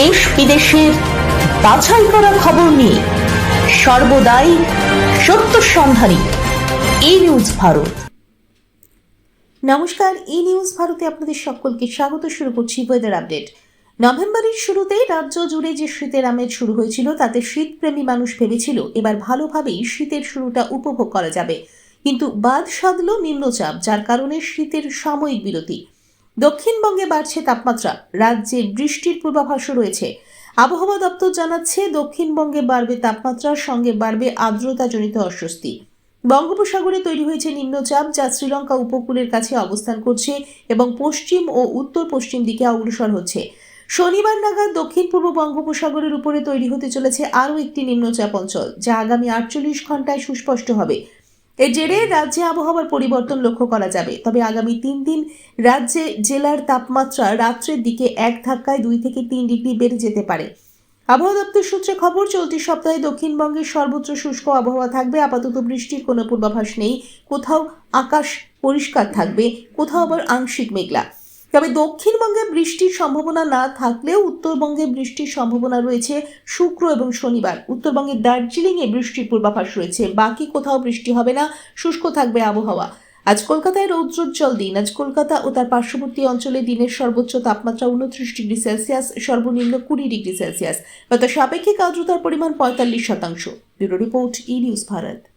দেশ বিদেশের বাছাই করা খবর নিয়ে সর্বদাই সত্য সন্ধানী এই নিউজ ভারত। নমস্কার ই নিউজ ভারতে আপনাদের সকলকে স্বাগত, শুরু করছি ওয়েদার আপডেট নভেম্বরের শুরুতেই রাজ্য জুড়ে যে শীতের আমেজ শুরু হয়েছিল, তাতে শীতপ্রেমী মানুষ ভেবেছিল এবার ভালোভাবেই শীতের শুরুটা উপভোগ করা যাবে। কিন্তু বাদ সাধল নিম্নচাপ, যার কারণে শীতের সাময়িক বিরতি। দক্ষিণবঙ্গে বাড়ছে তাপমাত্রা। রাজ্যে বৃষ্টির পূর্বাভাসও রয়েছে। আবহাওয়া দপ্তর জানাচ্ছে, দক্ষিণবঙ্গে বাড়বে তাপমাত্রার সঙ্গে বাড়বে আর্দ্রতাজনিত অস্বস্তি। বঙ্গোপসাগরে তৈরি হয়েছে নিম্নচাপ, যা শ্রীলঙ্কা উপকূলের কাছে অবস্থান করছে এবং পশ্চিম ও উত্তর পশ্চিম দিকে অগ্রসর হচ্ছে। শনিবার নাগাদ দক্ষিণ পূর্ব বঙ্গোপসাগরের উপরে তৈরি হতে চলেছে আরও একটি নিম্নচাপ অঞ্চল, যা আগামী আটচল্লিশ ঘন্টায় সুস্পষ্ট হবে। এর জেরে রাজ্যে আবহাওয়ার পরিবর্তন লক্ষ্য করা যাবে। তবে আগামী তিন দিন রাজ্যে জেলার তাপমাত্রা রাত্রের দিকে এক ধাক্কায় দুই থেকে তিন ডিগ্রি বেড়ে যেতে পারে। আবহাওয়া দপ্তর সূত্রে খবর, চলতি সপ্তাহে দক্ষিণবঙ্গের সর্বোচ্চ শুষ্ক আবহাওয়া থাকবে। আপাতত বৃষ্টির কোনো পূর্বাভাস নেই। কোথাও আকাশ পরিষ্কার থাকবে, কোথাও আবার আংশিক মেঘলা। তবে দক্ষিণবঙ্গে বৃষ্টির সম্ভাবনা না থাকলেও উত্তরবঙ্গে বৃষ্টির সম্ভাবনা রয়েছে শুক্র এবং শনিবার। উত্তরবঙ্গের দার্জিলিংয়ে বৃষ্টির পূর্বাভাস রয়েছে। বাকি কোথাও বৃষ্টি হবে না, শুষ্ক থাকবে আবহাওয়া। আজ কলকাতায় রৌদ্রোজ্জ্বল দিন। আজ কলকাতা ও তার পার্শ্ববর্তী অঞ্চলে দিনের সর্বোচ্চ তাপমাত্রা উনত্রিশ ডিগ্রি সেলসিয়াস, সর্বনিম্ন কুড়ি ডিগ্রি সেলসিয়াস। গত সাপেক্ষিক আর্দ্রতার পরিমাণ পঁয়তাল্লিশ শতাংশ। Bureau report E news Bharat.